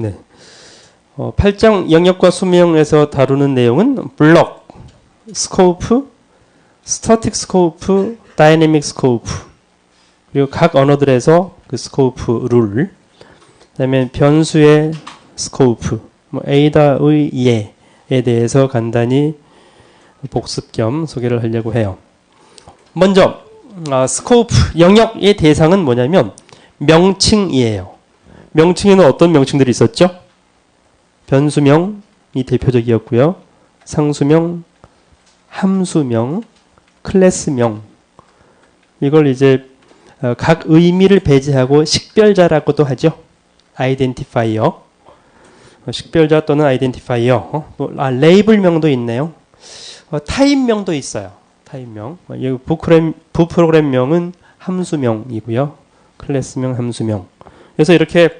네. 어, 8장 영역과 수명에서 다루는 내용은 블럭, 스코프, 스타틱 스코프, 다이내믹 스코프 그리고 각 언어들에서 그 스코프 룰 그다음에 변수의 스코프 뭐 에이다의 예에 대해서 간단히 복습 겸 소개를 하려고 해요. 먼저 아, 스코프 영역의 대상은 뭐냐면 명칭이에요. 명칭에는 어떤 명칭들이 있었죠? 변수명이 대표적이었고요. 상수명, 함수명, 클래스명. 이걸 이제 어, 각 의미를 배제하고 식별자라고도 하죠. 아이덴티파이어. 어, 식별자 또는 아이덴티파이어. 어, 또, 아, 레이블명도 있네요. 어, 타입명도 있어요. 타입명. 부프로그램명은 함수명이고요. 클래스명, 함수명. 그래서 이렇게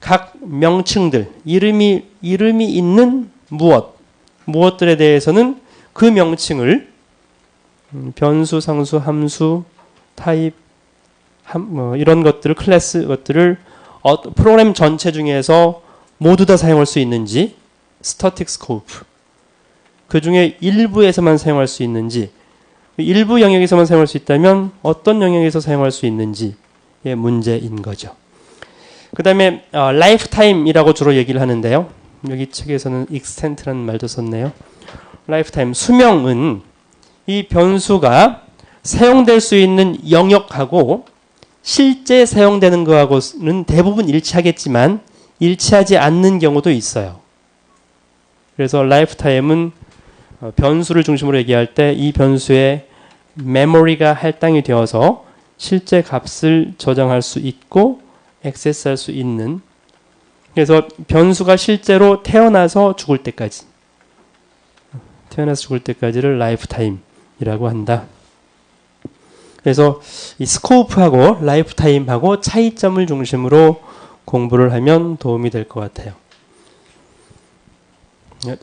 각 명칭들 이름이 이름이 있는 무엇 무엇들에 대해서는 그 명칭을 음, 변수, 상수, 함수, 타입 함, 뭐 이런 것들을 클래스 것들을 어, 프로그램 전체 중에서 모두 다 사용할 수 있는지 스타틱 스코프 그 중에 일부에서만 사용할 수 있는지 일부 영역에서만 사용할 수 있다면 어떤 영역에서 사용할 수 있는지의 문제인 거죠. 그 다음에 어, 라이프타임이라고 주로 얘기를 하는데요. 여기 책에서는 extent라는 말도 썼네요. 라이프타임 수명은 이 변수가 사용될 수 있는 영역하고 실제 사용되는 거하고는 대부분 일치하겠지만 일치하지 않는 경우도 있어요. 그래서 라이프타임은 어, 변수를 중심으로 얘기할 때 이 변수의 메모리가 할당이 되어서 실제 값을 저장할 수 있고 액세스할 수 있는 그래서 변수가 실제로 태어나서 죽을 때까지 태어나서 죽을 때까지를 라이프타임이라고 한다. 그래서 이 스코프하고 라이프타임하고 차이점을 중심으로 공부를 하면 도움이 될 것 같아요.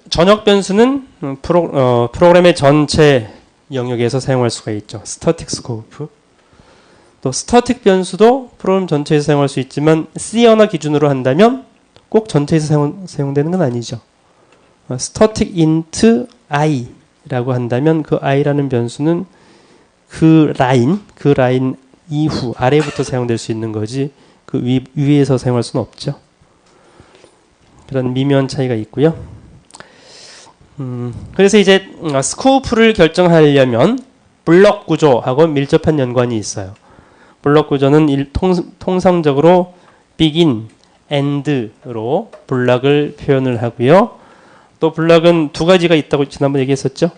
전역 변수는 프로, 어, 프로그램의 전체 영역에서 사용할 수가 있죠. 스타틱 스코프. 또 스타틱 변수도 프로그램 전체에서 사용할 수 있지만 C 언어 기준으로 한다면 꼭 전체에서 사용, 사용되는 건 아니죠. 어, static int i라고 한다면 그 i라는 변수는 그 라인, 그 라인 이후 아래부터 사용될 수 있는 거지 그 위, 위에서 사용할 수는 없죠. 그런 미묘한 차이가 있고요. 음, 그래서 이제 어, 스코프를 결정하려면 블럭 구조하고 밀접한 연관이 있어요. 블럭 구조는 일, 통, 통상적으로 begin, end로 블럭을 표현을 하고요. 또 블럭은 두 가지가 있다고 지난번 얘기했었죠.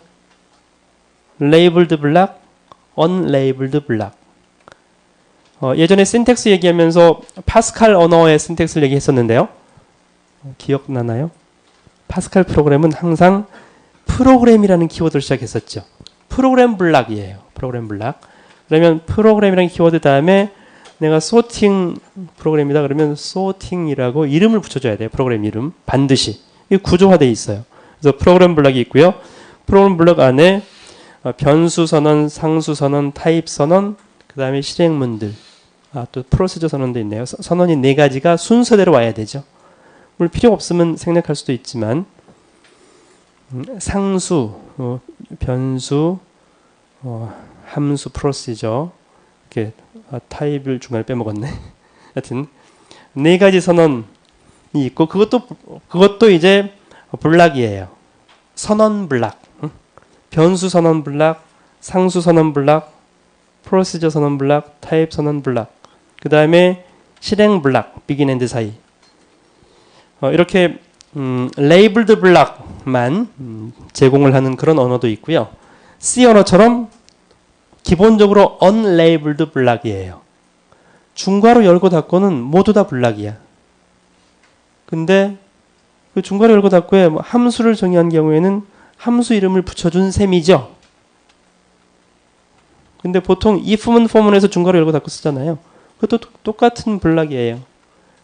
labeled block, unlabeled block. 어, 예전에 신텍스 얘기하면서 파스칼 언어의 신텍스를 얘기했었는데요. 어, 기억나나요? 파스칼 프로그램은 항상 프로그램이라는 키워드를 시작했었죠. 프로그램 블락이에요. 프로그램 블락. 그러면 프로그램이라는 키워드 다음에 내가 소팅 프로그램이다 그러면 소팅이라고 이름을 붙여줘야 돼요. 프로그램 이름 반드시 이 구조화돼 있어요. 그래서 프로그램 블럭이 있고요. 프로그램 블럭 안에 어, 변수 선언, 상수 선언, 타입 선언, 그 다음에 실행문들, 아, 또 프로시저 선언도 있네요. 서- 선언이 네 가지가 순서대로 와야 되죠. 물론 필요 없으면 생략할 수도 있지만 음, 상수, 어, 변수, 어, 함수 프로시저 이렇게 아, 타입을 중간에 빼먹었네. 하여튼 네 가지 선언이 있고 그것도 그것도 이제 블락이에요. 선언 블락, 응? 변수 선언 블락, 상수 선언 블락, 프로시저 선언 블락, 타입 선언 블락. 그 다음에 실행 블락, 엔드 사이. 어, 이렇게 음, 레이블드 블락만 음, 제공을 하는 그런 언어도 있고요. C 언어처럼 기본적으로 unlabeled 블락이에요. 중괄호 열고 닫고는 모두 다 블락이야. 근데 그 중괄호 열고 닫고에 뭐 함수를 정의한 경우에는 함수 이름을 붙여준 셈이죠. 근데 보통 if문 포문에서 중괄호 열고 닫고 쓰잖아요. 그것도 똑- 똑같은 블락이에요.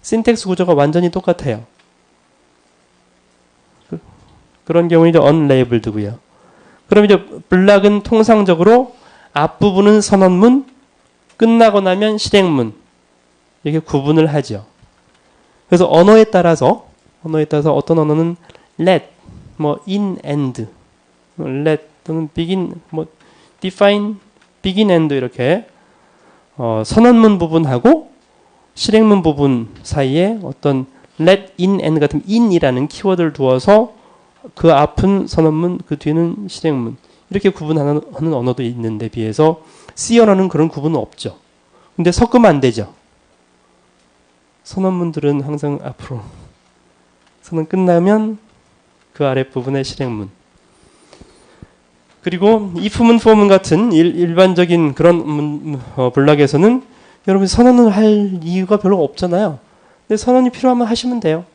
신텍스 구조가 완전히 똑같아요. 그, 그런 경우는 이제 unlabled고요. 그럼 이제 블락은 통상적으로 앞부분은 선언문, 끝나고 나면 실행문. 이렇게 구분을 하죠. 그래서 언어에 따라서 언어에 따라서 어떤 언어는 let, 뭐 in and, 뭐 let 또는 begin, 뭐 define, begin and 이렇게 어, 선언문 부분하고 실행문 부분 사이에 어떤 let in and 같은 in이라는 키워드를 두어서 그 앞은 선언문, 그 뒤는 실행문 이렇게 구분하는 하는 언어도 있는데 비해서 C 언어는 그런 구분은 없죠. 근데 섞으면 안 되죠. 선언문들은 항상 앞으로 선언 끝나면 그 아랫부분에 실행문 그리고 if문, for문 같은 일, 반적인 그런 문, 어, 블락에서는 여러분 선언을 할 이유가 별로 없잖아요. 근데 선언이 필요하면 하시면 돼요.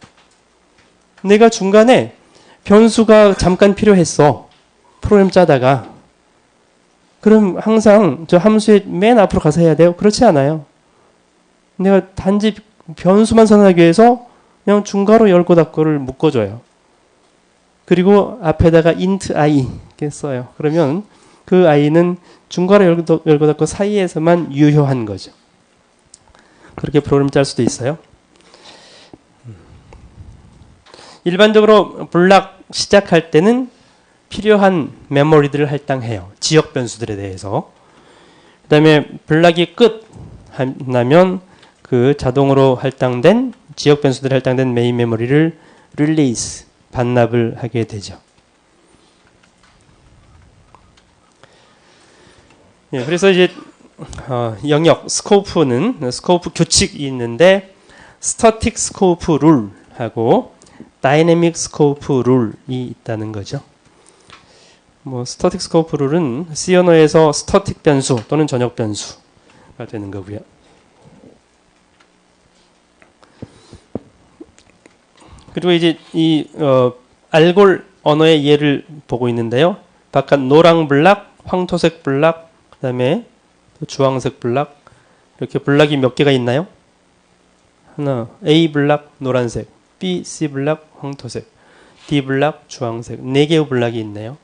내가 중간에 변수가 잠깐 필요했어. 프로그램 짜다가. 그럼 항상 저 함수의 맨 앞으로 가서 해야 돼요? 그렇지 않아요. 내가 단지 변수만 선언하기 위해서 그냥 중괄호 열고 닫고를 묶어줘요. 그리고 앞에다가 int i 이렇게 써요. 그러면 그 i는 중괄호 열고, 열고 닫고 사이에서만 유효한 거죠. 그렇게 프로그램 짤 수도 있어요. 일반적으로 블락 시작할 때는 필요한 메모리들을 할당해요. 지역 변수들에 대해서. 그 다음에 블락이 끝 나면 그 자동으로 할당된 지역 변수들 할당된 메인 메모리를 릴리스 반납을 하게 되죠. 예, 그래서 이제 어, 영역 스코프는 스코프 규칙이 있는데 스타틱 스코프 룰하고 다이내믹 스코프 룰이 있다는 거죠. 뭐 스타틱 스코프 룰은 C 언어에서 스타틱 변수 또는 전역 변수가 되는 거고요. 그리고 이제 이 어, 알골 언어의 예를 보고 있는데요. 바깥 노랑 블락, 황토색 블락, 그다음에 주황색 블락 이렇게 블락이 몇 개가 있나요? 하나 A 블락 노란색, B, C 블락 황토색, D 블락 주황색 네 개의 블락이 있네요.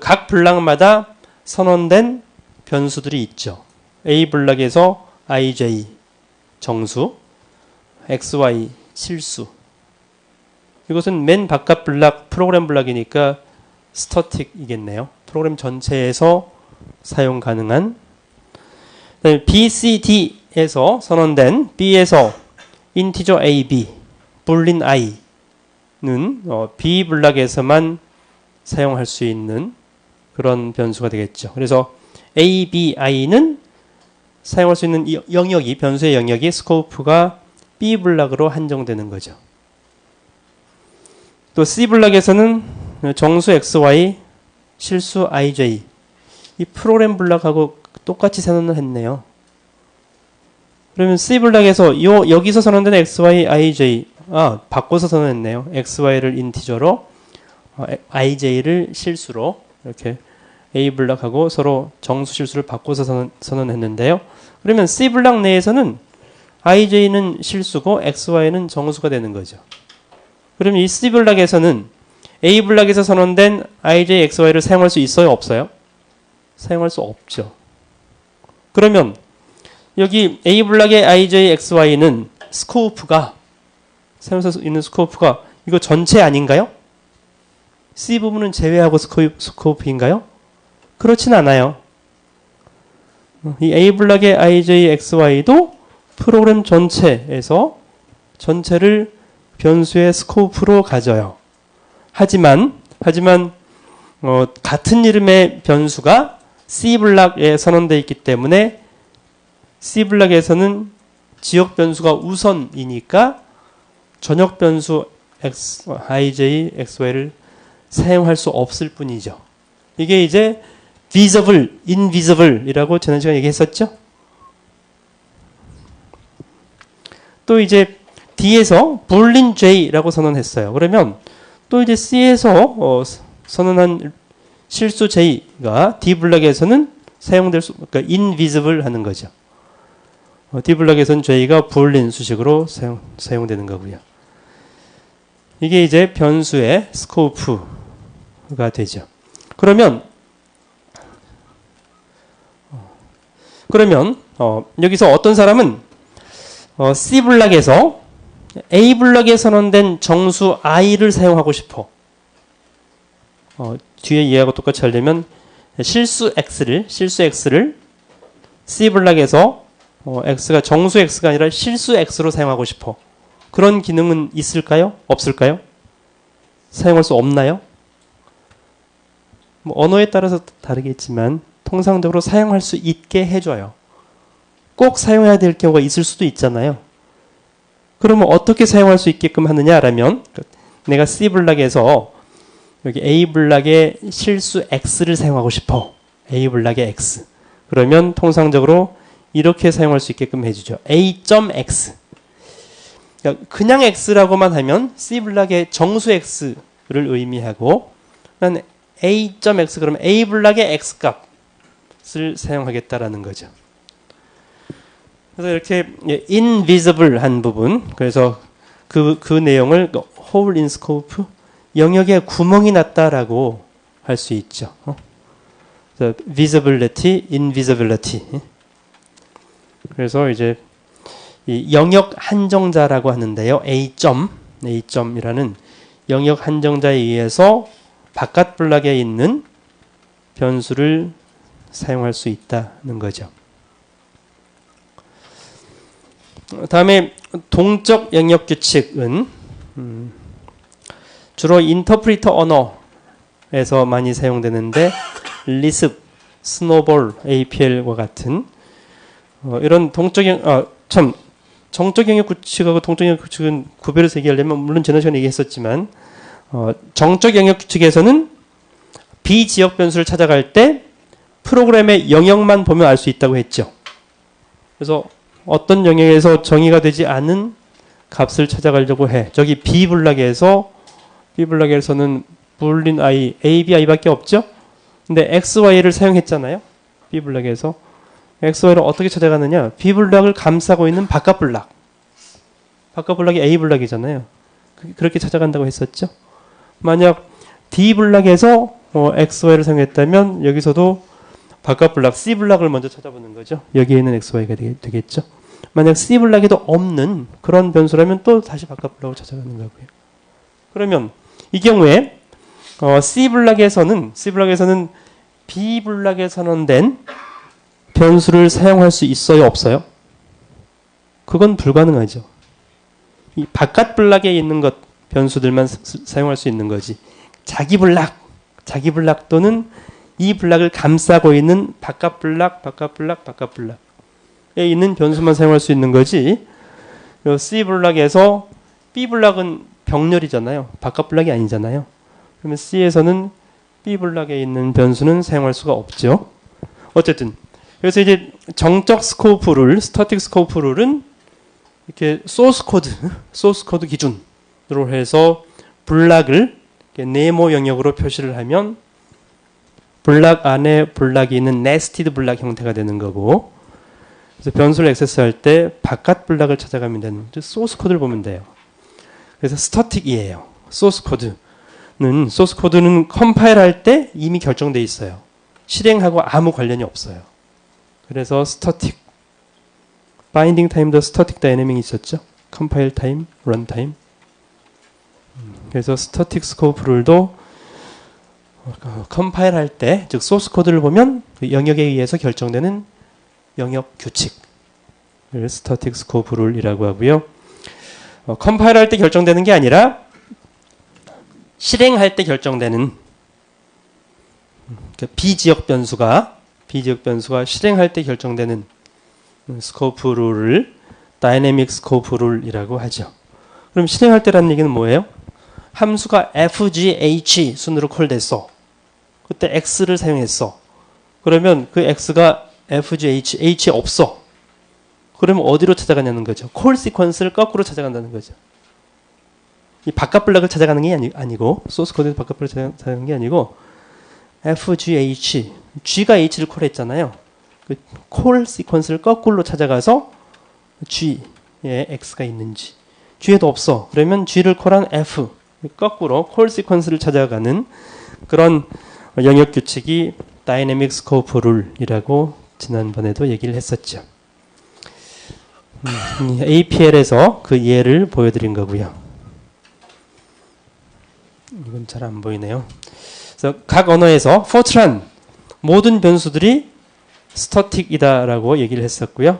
각 블락마다 선언된 변수들이 있죠. A 블락에서 IJ 정수, XY 실수. 이것은 맨 바깥 블락 프로그램 블락이니까 스터틱이겠네요. 프로그램 전체에서 사용 가능한 B, C, D에서 선언된 B에서 인티저 A, B, 불린 I는 어, B 블락에서만 사용할 수 있는 그런 변수가 되겠죠. 그래서 A, B, I는 사용할 수 있는 영역이 변수의 영역이 스코프가 B 블락으로 한정되는 거죠. 또 C 블락에서는 정수 XY, 실수 IJ 이 프로그램 블락하고 똑같이 선언을 했네요. 그러면 C 블락에서 요 여기서 선언된 XY, IJ 아 바꿔서 선언했네요. XY를 인티저로 어, IJ를 실수로 이렇게 A 블락하고 서로 정수 실수를 바꿔서 선언, 선언 했는데요. 그러면 C 블락 내에서는 IJ는 실수고 XY는 정수가 되는 거죠. 그러면 이 C 블락에서는 A 블락에서 선언된 IJ, XY를 사용할 수 있어요? 없어요? 사용할 수 없죠. 그러면 여기 A 블락의 IJ, XY는 스코프가 사용할 수 있는 스코프가 이거 전체 아닌가요? C 부분은 제외하고 스코프인가요? 그렇진 않아요. 이 A 블락의 IJ, XY도 프로그램 전체에서 전체를 변수의 스코프로 가져요. 하지만 하지만 어, 같은 이름의 변수가 C 블락에 선언되어 있기 때문에 C 블락에서는 지역 변수가 우선이니까 전역 변수 x, ij, xy를 사용할 수 없을 뿐이죠. 이게 이제 visible, invisible이라고 지난 시간에 얘기했었죠. 또 이제 D에서 불린 J라고 선언했어요. 그러면 또 이제 C에서 어, 선언한 실수 J가 D 블락에서는 사용될 수, 그러니까 invisible 하는 거죠. 어, D 블락에서는 J가 불린 수식으로 사용, 사용되는 거고요. 이게 이제 변수의 스코프 가 되죠. 그러면 그러면 어, 여기서 어떤 사람은 어, C 블락에서 A 블럭에 선언된 정수 i를 사용하고 싶어. 어, 뒤에 이해하고 똑같이 하려면 실수 x를 실수 x를 C 블럭에서 어, x가 정수 x가 아니라 실수 x로 사용하고 싶어. 그런 기능은 있을까요? 없을까요? 사용할 수 없나요? 뭐 언어에 따라서 다르겠지만 통상적으로 사용할 수 있게 해줘요. 꼭 사용해야 될 경우가 있을 수도 있잖아요. 그러면 어떻게 사용할 수 있게끔 하느냐라면 내가 C 블락에서 여기 A 블락에 실수 X를 사용하고 싶어. A 블락의 X. 그러면 통상적으로 이렇게 사용할 수 있게끔 해주죠. A.X. 그러니까 그냥 X라고만 하면 C 블락의 정수 X를 의미하고 난 A.X 그러면 A 블락의 X 값을 사용하겠다라는 거죠. 그래서 이렇게 인비저블한 부분 그래서 그, 그 내용을 hole in scope 영역에 구멍이 났다라고 할 수 있죠. 어? visibility, invisibility. 그래서 이제 이 영역 한정자라고 하는데요. A 점, A 점이라는 영역 한정자에 의해서 바깥 블락에 있는 변수를 사용할 수 있다는 거죠. 다음에 동적 영역 규칙은 음, 주로 인터프리터 언어에서 많이 사용되는데 리습, 스노볼, APL과 같은 어, 이런 동적 영, 아, 참 정적 영역 규칙하고 동적 영역 규칙은 구별해서 얘기하려면 물론 지난 시간에 얘기했었지만 어, 정적 영역 규칙에서는 비지역 변수를 찾아갈 때 프로그램의 영역만 보면 알 수 있다고 했죠. 그래서 어떤 영역에서 정의가 되지 않은 값을 찾아가려고 해. 저기 B 블락에서 B 블락에서는 불린 i, a, b, i밖에 없죠. 근데 x, y를 사용했잖아요. B 블락에서 x, y를 어떻게 찾아가느냐? B 블락을 감싸고 있는 바깥 블락. 바깥 블락이 A 블락이잖아요. 그- 그렇게 찾아간다고 했었죠. 만약 D 블락에서 어, x, y를 사용했다면 여기서도 바깥 블락 C 블락을 먼저 찾아보는 거죠. 여기에 있는 x, y가 되겠, 되겠 죠. 만약 C 블락에도 없는 그런 변수라면 또 다시 바깥 블락을 찾아가는 거고요. 그러면 이 경우에 어, C 블락에서는 C 블락에서는 B 블락에 선언된 변수를 사용할 수 있어요, 없어요? 그건 불가능하죠. 이 바깥 블락에 있는 것 변수들만 사- 사용할 수 있는 거지. 자기 블락, 자기 블락 또는 이 블락을 감싸고 있는 바깥 블락, 바깥 블락, 바깥 블락에 있는 변수만 사용할 수 있는 거지. 요 C 블락에서 B 블락은 병렬이잖아요. 바깥 블락이 아니잖아요. 그러면 C에서는 B 블락에 있는 변수는 사용할 수가 없죠. 어쨌든 그래서 이제 정적 스코프 룰, 스타틱 스코프 룰은 이렇게 소스 코드, 소스 코드 기준으 로 해서 블락을 네모 영역으로 표시를 하면 블락 안에 블락이 있는 네스티드 블락 형태가 되는 거고 그래서 변수를 액세스할 때 바깥 블락을 찾아가면 되는 즉 소스 코드를 보면 돼요. 그래서 스타틱이에요. 소스 코드는 소스 코드는 컴파일 할 때 이미 결정돼 있어요. 실행하고 아무 관련이 없어요. 그래서 스타틱 바인딩 타임도 스타틱 다이내믹이 있었죠. 컴파일 타임, 런 타임. 그래서 스타틱 스코프 룰도 어, 컴파일 할 때, 즉 소스 코드를 보면 그 영역에 의해서 결정되는 영역 규칙을 스타틱 스코프 룰이라고 하고요. 어, 컴파일 할 때 결정되는 게 아니라 실행할 때 결정되는 음, 그 비지역 변수가 비지역 변수가 실행할 때 결정되는 음, 스코프 룰을 다이내믹 스코프 룰이라고 하죠. 그럼 실행할 때라는 얘기는 뭐예요? 함수가 fgh 순으로 콜됐어. 그때 x를 사용했어. 그러면 그 x가 fgh, h 없어. 그러면 어디로 찾아가냐는 거죠. 콜 시퀀스를 거꾸로 찾아간다는 거죠. 이 바깥 블락을 찾아가는 게 아니, 아니고 소스 코드 바깥 블락을 찾아- 찾아가는 게 아니고 fgh, g가 h를 콜했잖아요. 그 콜 시퀀스를 거꾸로 찾아가서 g에 x가 있는지 g에도 없어. 그러면 g를 콜한 f 거꾸로 콜 시퀀스를 찾아가는 그런 영역 규칙이 다이내믹 스코프 룰이라고 지난번에도 얘기를 했었죠. 음, APL에서 그 예를 보여드린 거고요. 이건 잘 안 보이네요. 그래서 각 언어에서 포트란 모든 변수들이 스터틱이다라고 얘기를 했었고요.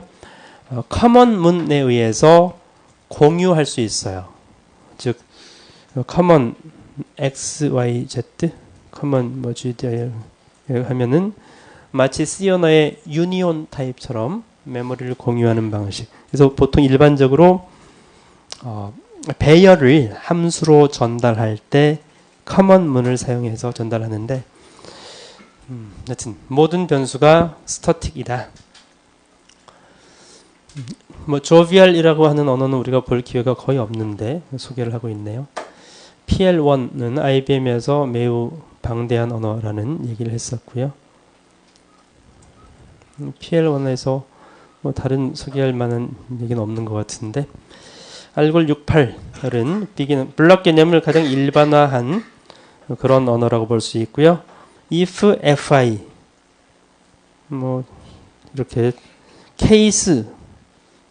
어, 커먼 문에 의해서 공유할 수 있어요. 즉 커먼 x, y, z, 커먼 뭐 g, d, r 하면은 마치 C 언어의 유니온 타입처럼 메모리를 공유하는 방식. 그래서 보통 일반적으로 어, 배열을 함수로 전달할 때 커먼문을 사용해서 전달하는데 음, 여튼 모든 변수가 스터틱이다. 음, 뭐 조비알이라고 하는 언어는 우리가 볼 기회가 거의 없는데 소개를 하고 있네요. PL1은 IBM에서 매우 방대한 언어라는 얘기를 했었고요. PL1에서 뭐 다른 소개할 만한 얘기는 없는 것 같은데 알골 68은 비기는 블럭 개념을 가장 일반화한 그런 언어라고 볼 수 있고요. if fi 뭐 이렇게 케이스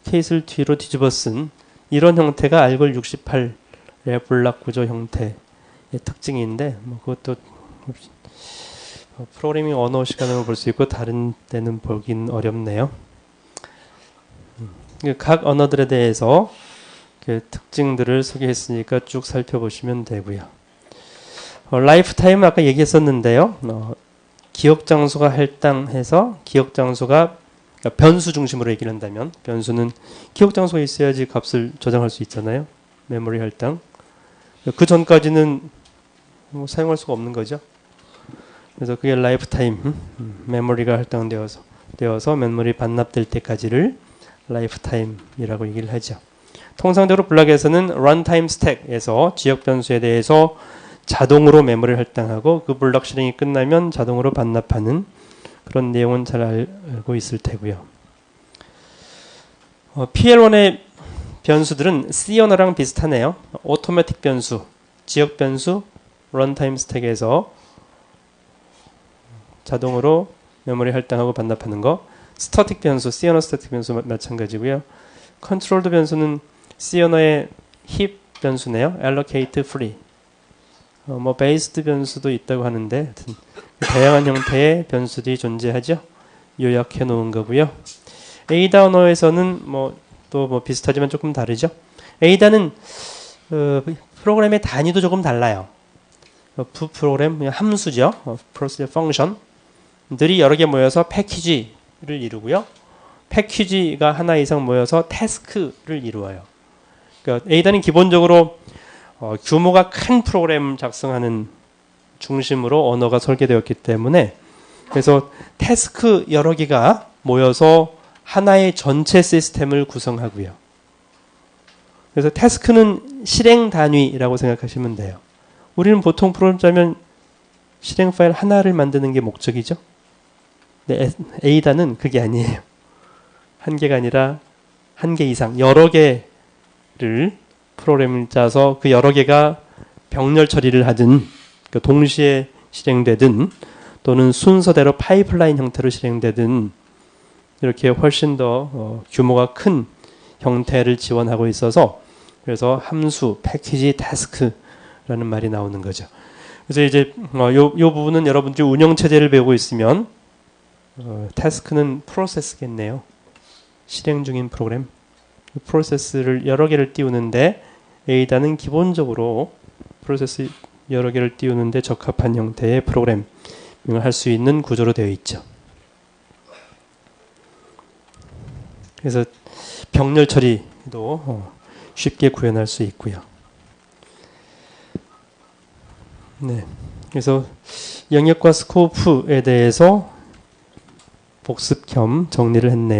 케이스를 뒤로 뒤집어 쓴 이런 형태가 알골 68 의 블락 구조 형태의 특징인데 뭐 그것도 프로그래밍 언어 시간으로 볼 수 있고 다른 데는 보긴 어렵네요. 음, 각 언어들에 대해서 그 특징들을 소개했으니까 쭉 살펴보시면 되고요. 어, 라이프타임 아까 얘기했었는데요. 어, 기억 장소가 할당해서 기억 장소가 그러니까 변수 중심으로 얘기를 한다면 변수는 기억 장소가 있어야지 값을 저장할 수 있잖아요. 메모리 할당. 그 전까지는 뭐 사용할 수가 없는 거죠. 그래서 그게 라이프타임 음, 메모리가 할당되어서 되어서 메모리 반납될 때까지를 라이프타임이라고 얘기를 하죠. 통상적으로 블락에서는 런타임 스택에서 지역 변수에 대해서 자동으로 메모리를 할당하고 그 블럭 실행이 끝나면 자동으로 반납하는 그런 내용은 잘 알고 있을 테고요. 어, PL1의 변수들은 C 언어랑 비슷하네요. 오토매틱 변수, 지역 변수, 런타임 스택에서 자동으로 메모리 할당하고 반납하는 거. 스타틱 변수, C 언어 스타틱 변수 마찬가지고요. 컨트롤드 변수는 C 언어의 힙 변수네요. allocate free. 어, 뭐 베이스드 변수도 있다고 하는데 다양한 형태의 변수들이 존재하죠. 요약해 놓은 거고요. 에이다 언어에서는 뭐 또뭐 뭐 비슷하지만 조금 다르죠. 에이다는 어, 프로그램의 단위도 조금 달라요. 어, 부 프로그램 함수죠. 어, 프로세스 펑션들이 여러 개 모여서 패키지를 이루고요. 패키지가 하나 이상 모여서 태스크를 이루어요. 그러니까 에이다는 기본적으로 어, 규모가 큰 프로그램 작성하는 중심으로 언어가 설계되었기 때문에 그래서 태스크 여러 개가 모여서 하나의 전체 시스템을 구성하고요. 그래서 태스크는 실행 단위라고 생각하시면 돼요. 우리는 보통 프로그램 짜면 실행 파일 하나를 만드는 게 목적이죠. 네, 에이다는 그게 아니에요. 한 개가 아니라 한 개 이상 여러 개를 프로그램을 짜서 그 여러 개가 병렬 처리를 하든 그 동시에 실행되든 또는 순서대로 파이프라인 형태로 실행되든 이렇게 훨씬 더 어, 규모가 큰 형태를 지원하고 있어서 그래서 함수, 패키지, 타스크라는 말이 나오는 거죠. 그래서 이제 어, 요, 요 부분은 여러분들이 운영 체제를 배우고 있으면 어, 타스크는 프로세스겠네요. 실행 중인 프로그램. 프로세스를 여러 개를 띄우는데 에이다는 기본적으로 프로세스 여러 개를 띄우는데 적합한 형태의 프로그래밍을 할 수 있는 구조로 되어 있죠. 그래서 병렬 처리도 어, 쉽게 구현할 수 있고요. 네. 그래서 영역과 스코프에 대해서 복습 겸 정리를 했네요.